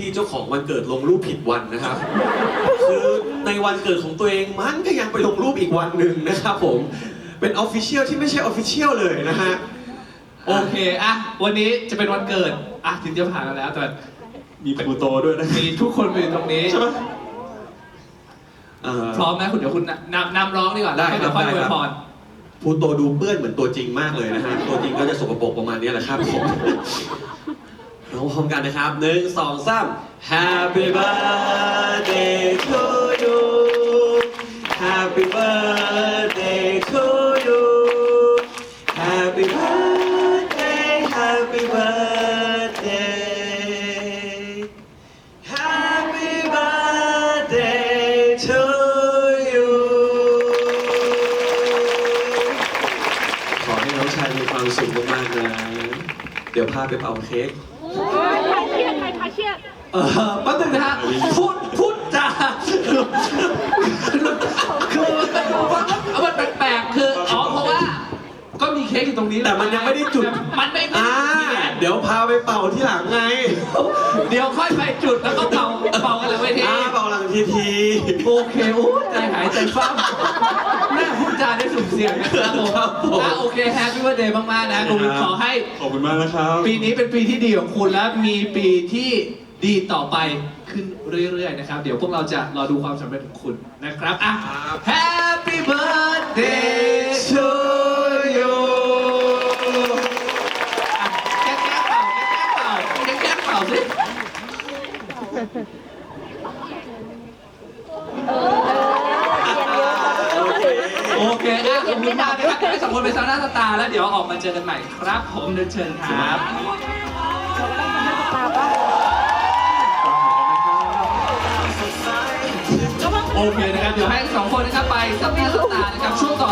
ที่เจ้าของวันเกิดลงรูปผิดวันนะครับ คือในวันเกิดของตัวเองมันก็ยังไปลงรูปอีกวันหนึ่งนะครับผมเป็นออฟฟิเชียลที่ไม่ใช่ออฟฟิเชียลเลยนะฮะโอเคอะวันนี้จะเป็นวันเกิดอะถึงจะผ่านมาแล้วแต่มีปูโตด้วยนะมีทุกคนมาอยู่ตรงนี้ใช่ไหมเอ่อพร้อมไหมคุณเดี๋ยวคุณนำนำร้องดีกว่าได้แล้วเดี๋ยวค่อยได้อวยครับพรพูโตดูเปื้อนเหมือนตัวจริงมากเลยนะฮะตัวจริงก็จะสกปรกประมาณนี้แหละครับผมเรา พร้อมกันนะครับหนึ่งสองสาม Happy birthday to you Happy birthday to you Happy birthday Happy birthday Happy birthday to you ขอให้น้องชายมีความสุขมากๆนะ เดี๋ยวพาไปเป่าเค้ก เครียดเออแป๊บนึงนะฮะพูดพูดจาคือมันแปลกๆคืออ๋อเพราะว่า ก็มีเค้กอยู่ตรงนี้หละแต่มันยังไม่ได้จุด มันไม่ได้อ่าจุดไงเดี๋ยวพาไปเป่าที่หลังไง เดี๋ยวค่อยไปจุดแล้วก็เป่าเป่ากันเลยเวที อ่าเป่าหลังทีที โอเคโอ้ใจหายใจฟ้ามแม่พูดจาได้สุ่มเสี่ยงนะครับผมครับผม อะโอเคแฮปปี้วันเดย์มากๆนะคุณขอให้ ขอบคุณมากนะครับปีนี้เป็นปีที่ดีของคุณและมีปีที่ดีต่อไปขึ้นเรื่อยๆนะครับ เดี๋ยวพวกเราจะรอดูความสำเร็จของคุณนะครับอะครับ Happy birthday to you อะแก้ๆเป่าแก้ๆเป่าแก้ๆเป่าสิ โอเคอะขอบคุณมากนะครับให้สองคนไปซาวน่าสตาร์แล้วเดี๋ยวออกมาเจอกันใหม่ครับผมเดินเชิญครับโอเคนะครับเดี๋ยวให้สองคนนะครับไปซับหน้าซับตานะครับช่วย